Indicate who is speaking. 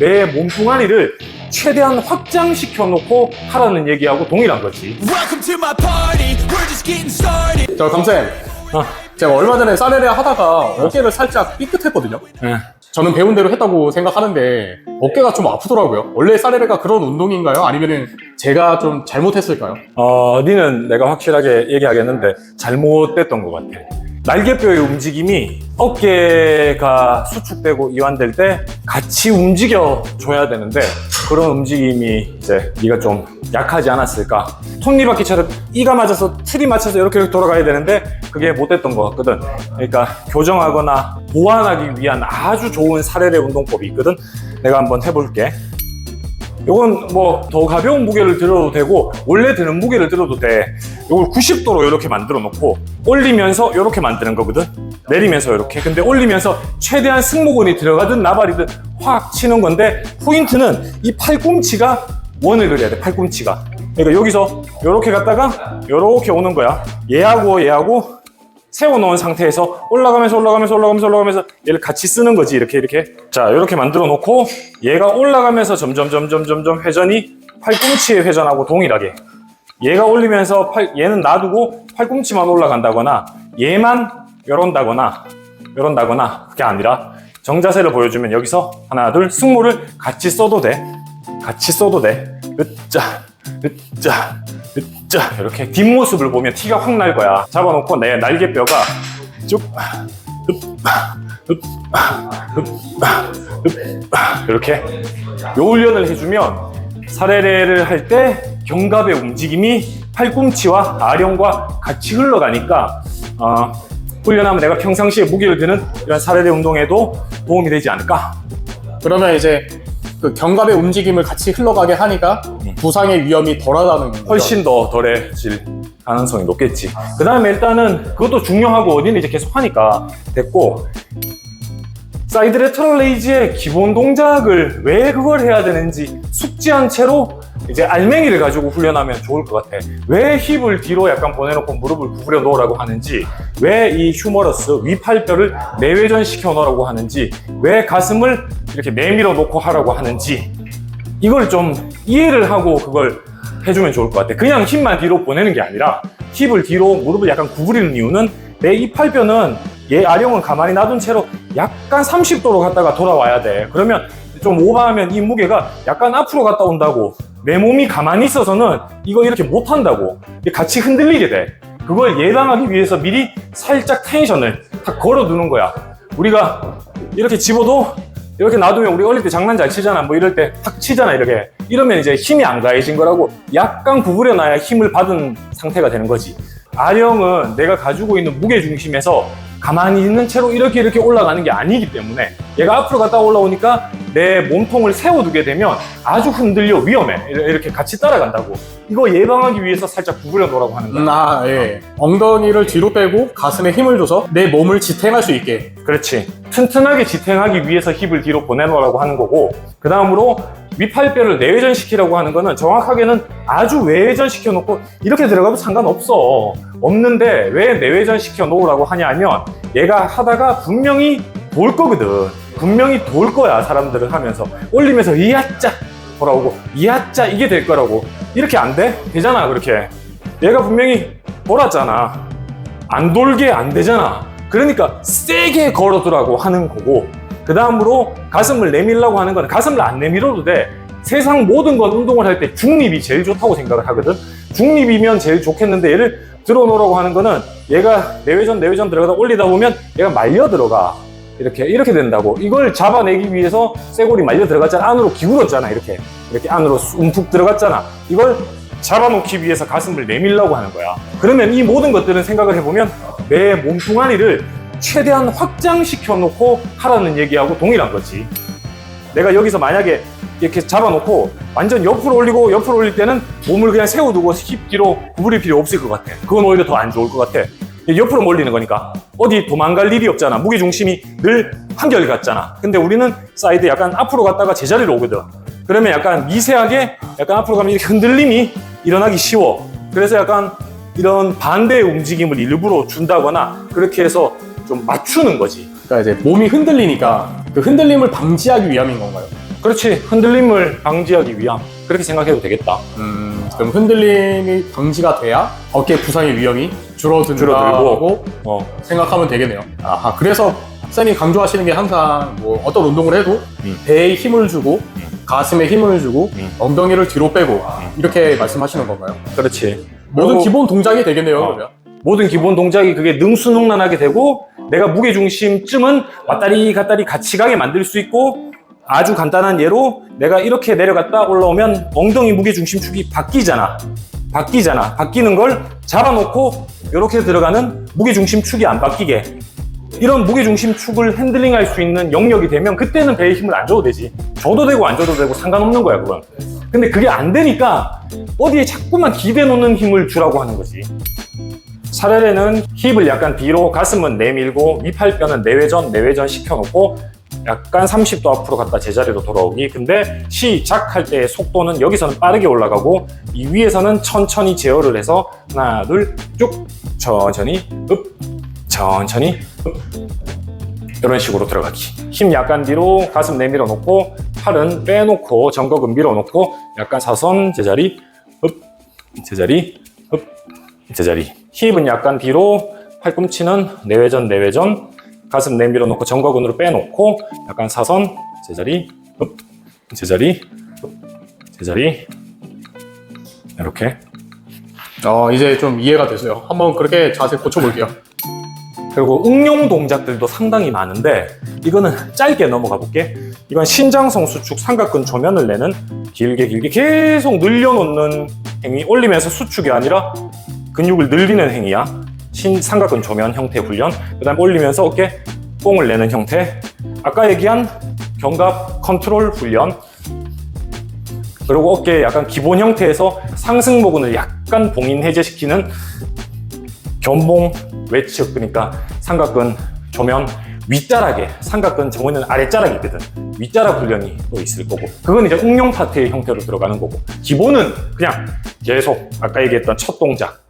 Speaker 1: 내 몸뚱아리를 최대한 확장시켜 놓고 하라는 얘기하고 동일한 거지.
Speaker 2: Welcome to my party. We're just getting started.
Speaker 3: 저 강쌤,
Speaker 1: 어.
Speaker 3: 제가 얼마 전에 사레레 하다가 어깨를 살짝 삐끗했거든요.
Speaker 1: 예.
Speaker 3: 저는 배운 대로 했다고 생각하는데 어깨가 좀 아프더라고요. 원래 사레레가 그런 운동인가요? 아니면 제가 좀 잘못했을까요?
Speaker 1: 어, 니는 내가 확실하게 얘기하겠는데 잘못됐던 것 같아. 날개뼈의 움직임이 어깨가 수축되고 이완될 때 같이 움직여 줘야 되는데 그런 움직임이 이제 네가 좀 약하지 않았을까. 톱니바퀴처럼 이가 맞아서 틀이 맞춰서 이렇게 이렇게 돌아가야 되는데 그게 못 됐던 것 같거든. 그러니까 교정하거나 보완하기 위한 아주 좋은 사례례 운동법이 있거든. 내가 한번 해볼게. 이건 뭐 더 가벼운 무게를 들어도 되고 원래 드는 무게를 들어도 돼. 이걸 90도로 이렇게 만들어 놓고 올리면서 이렇게 만드는 거거든. 내리면서 이렇게. 근데 올리면서 최대한 승모근이 들어가든 나발이든 확 치는 건데 포인트는 이 팔꿈치가 원을 그려야 돼. 팔꿈치가. 그러니까 여기서 이렇게 갔다가 이렇게 오는 거야. 얘하고 얘하고 세워놓은 상태에서 올라가면서 올라가면서 올라가면서 올라가면서 얘를 같이 쓰는 거지. 이렇게 이렇게. 자 이렇게 만들어 놓고 얘가 올라가면서 점점 점점 점점 회전이 팔꿈치의 회전하고 동일하게. 얘가 올리면서 팔, 얘는 놔두고 팔꿈치만 올라간다거나 얘만 이런다거나 이런다거나 그게 아니라 정자세를 보여주면 여기서 하나 둘 승모를 같이 써도 돼. 같이 써도 돼. 으짜 으짜 으짜. 이렇게 뒷모습을 보면 티가 확 날 거야. 잡아놓고 내 날개뼈가 쭉 이렇게 요 훈련을 해주면 사례례를 할 때 견갑의 움직임이 팔꿈치와 아령과 같이 흘러가니까 어, 훈련하면 내가 평상시에 무게를 드는 이런 사례례 운동에도 도움이 되지 않을까?
Speaker 3: 그러면 이제 그 견갑의 움직임을 같이 흘러가게 하니까 부상의 위험이 덜하다는 거죠.
Speaker 1: 훨씬 더 덜해질 가능성이 높겠지. 그 다음에 일단은 그것도 중요하고 어디는 이제 계속 하니까 됐고 사이드 레터럴 레이즈의 기본 동작을 왜 그걸 해야 되는지 숙지한 채로 이제 알맹이를 가지고 훈련하면 좋을 것 같아. 왜 힙을 뒤로 약간 보내놓고 무릎을 구부려 놓으라고 하는지, 왜 이 휴머러스 위팔뼈를 내외전 시켜 놓으라고 하는지, 왜 가슴을 이렇게 내밀어 놓고 하라고 하는지, 이걸 좀 이해를 하고 그걸 해주면 좋을 것 같아. 그냥 힙만 뒤로 보내는 게 아니라 힙을 뒤로 무릎을 약간 구부리는 이유는 내 이팔뼈는 얘 아령을 가만히 놔둔 채로 약간 30도로 갔다가 돌아와야 돼. 그러면 좀 오버하면 이 무게가 약간 앞으로 갔다 온다고. 내 몸이 가만히 있어서는 이거 이렇게 못 한다고. 이게 같이 흔들리게 돼. 그걸 예방하기 위해서 미리 살짝 텐션을 딱 걸어 두는 거야. 우리가 이렇게 집어도 이렇게 놔두면 우리 어릴 때 장난 잘 치잖아. 뭐 이럴 때 탁 치잖아. 이렇게. 이러면 이제 힘이 안 가해진 거라고 약간 구부려 놔야 힘을 받은 상태가 되는 거지. 아령은 내가 가지고 있는 무게 중심에서 가만히 있는 채로 이렇게 이렇게 올라가는 게 아니기 때문에 얘가 앞으로 갔다 올라오니까 내 몸통을 세워두게 되면 아주 흔들려 위험해. 이렇게 같이 따라간다고. 이거 예방하기 위해서 살짝 구부려 놓으라고 하는 거야.
Speaker 3: 음, 아, 예. 엉덩이를 뒤로 빼고 가슴에 힘을 줘서 내 몸을 지탱할 수 있게.
Speaker 1: 그렇지. 튼튼하게 지탱하기 위해서 힙을 뒤로 보내놓으라고 하는 거고, 그 다음으로 위팔뼈를 내외전시키라고 하는 거는 정확하게는 아주 외회전시켜 놓고 이렇게 들어가도 상관없어. 없는데 왜 내외전시켜 놓으라고 하냐 하면 얘가 하다가 분명히 돌 거거든. 분명히 돌 거야, 사람들은 하면서. 올리면서 이야짜! 돌아오고, 이야짜! 이게 될 거라고. 이렇게 안 돼? 되잖아, 그렇게. 얘가 분명히 돌았잖아. 안 돌게 안 되잖아. 그러니까 세게 걸어두라고 하는 거고, 그 다음으로 가슴을 내밀라고 하는 건 가슴을 안 내밀어도 돼. 세상 모든 건 운동을 할 때 중립이 제일 좋다고 생각을 하거든. 중립이면 제일 좋겠는데 얘를 들어 놓으라고 하는 거는 얘가 내외전 내외전 들어가다 올리다 보면 얘가 말려 들어가. 이렇게 이렇게 된다고. 이걸 잡아내기 위해서 쇠골이 말려 들어갔잖아. 안으로 기울었잖아. 이렇게 이렇게 안으로 움푹 들어갔잖아. 이걸 잡아놓기 위해서 가슴을 내밀라고 하는 거야. 그러면 이 모든 것들은 생각을 해보면 내 몸뚱아리를 최대한 확장시켜 놓고 하라는 얘기하고 동일한 거지. 내가 여기서 만약에 이렇게 잡아놓고 완전 옆으로 올리고 옆으로 올릴 때는 몸을 그냥 세워두고 힙 뒤로 구부릴 필요 없을 것 같아. 그건 오히려 더 안 좋을 것 같아. 옆으로 몰리는 거니까 어디 도망갈 일이 없잖아. 무게 중심이 늘 한결 같잖아. 근데 우리는 사이드 약간 앞으로 갔다가 제자리로 오거든. 그러면 약간 미세하게 약간 앞으로 가면 흔들림이 일어나기 쉬워. 그래서 약간 이런 반대의 움직임을 일부러 준다거나 그렇게 해서 좀 맞추는 거지.
Speaker 3: 그러니까 이제 몸이 흔들리니까 그 흔들림을 방지하기 위함인 건가요?
Speaker 1: 그렇지. 흔들림을 방지하기 위함. 그렇게 생각해도 되겠다.
Speaker 3: 음, 그럼 흔들림이 방지가 돼야 어깨 부상의 위험이 줄어든다고
Speaker 1: 줄어들고. 어.
Speaker 3: 생각하면 되겠네요. 아하, 그래서 박사님 강조하시는 게 항상 뭐 어떤 운동을 해도
Speaker 1: 음.
Speaker 3: 배에 힘을 주고 가슴에 힘을 주고
Speaker 1: 음.
Speaker 3: 엉덩이를 뒤로 빼고 이렇게 말씀하시는 건가요?
Speaker 1: 그렇지.
Speaker 3: 모든
Speaker 1: 그리고
Speaker 3: 기본 동작이 되겠네요.
Speaker 1: 어.
Speaker 3: 그러면.
Speaker 1: 모든 기본 동작이 그게 능수능란하게 되고 내가 무게 중심쯤은 왔다리 갔다리 같이 가게 만들 수 있고 아주 간단한 예로 내가 이렇게 내려갔다 올라오면 엉덩이 무게 중심축이 바뀌잖아. 바뀌잖아. 바뀌는 걸 잡아놓고 이렇게 들어가는 무게 중심축이 안 바뀌게 이런 무게 중심축을 핸들링 할 수 있는 영역이 되면 그때는 배에 힘을 안 줘도 되지. 줘도 되고 안 줘도 되고 상관없는 거야 그건. 근데 그게 안 되니까 어디에 자꾸만 기대 놓는 힘을 주라고 하는 거지. 사례는 힙을 약간 뒤로 가슴은 내밀고 위팔뼈는 내외전 내외전 시켜놓고 약간 30도 앞으로 갔다 제자리로 돌아오기. 근데 시작할 때의 속도는 여기서는 빠르게 올라가고 이 위에서는 천천히 제어를 해서 하나 둘 쭉. 천천히 읍. 천천히 읍. 이런 식으로 들어가기. 힘 약간 뒤로 가슴 내밀어 놓고 팔은 빼놓고 정거근 밀어 놓고 약간 사선 제자리 읍. 제자리 읍 제자리. 힙은 약간 뒤로, 팔꿈치는 내외전, 내외전, 가슴 내밀어 놓고 정거근으로 빼놓고, 약간 사선, 제자리, 업, 제자리, 업, 제자리. 이렇게.
Speaker 3: 어, 이제 좀 이해가 됐어요. 한번 그렇게 자세 고쳐볼게요.
Speaker 1: 그리고 응용 동작들도 상당히 많은데, 이거는 짧게 넘어가 볼게. 이건 신장성 수축 삼각근 조면을 내는 길게 길게 계속 늘려놓는 행위, 올리면서 수축이 아니라 근육을 늘리는 행위야. 신 삼각근 조면 형태 훈련. 그 다음 올리면서 어깨 뽕을 내는 형태. 아까 얘기한 견갑 컨트롤 훈련. 그리고 어깨 약간 기본 형태에서 상승모근을 약간 봉인 해제시키는 견봉 외측 그러니까 삼각근 조면 윗자락에 삼각근 정원은 아랫자락이 있거든 윗자락 훈련이 또 있을 거고 그건 이제 응용 파트의 형태로 들어가는 거고 기본은 그냥 계속 아까 얘기했던 첫 동작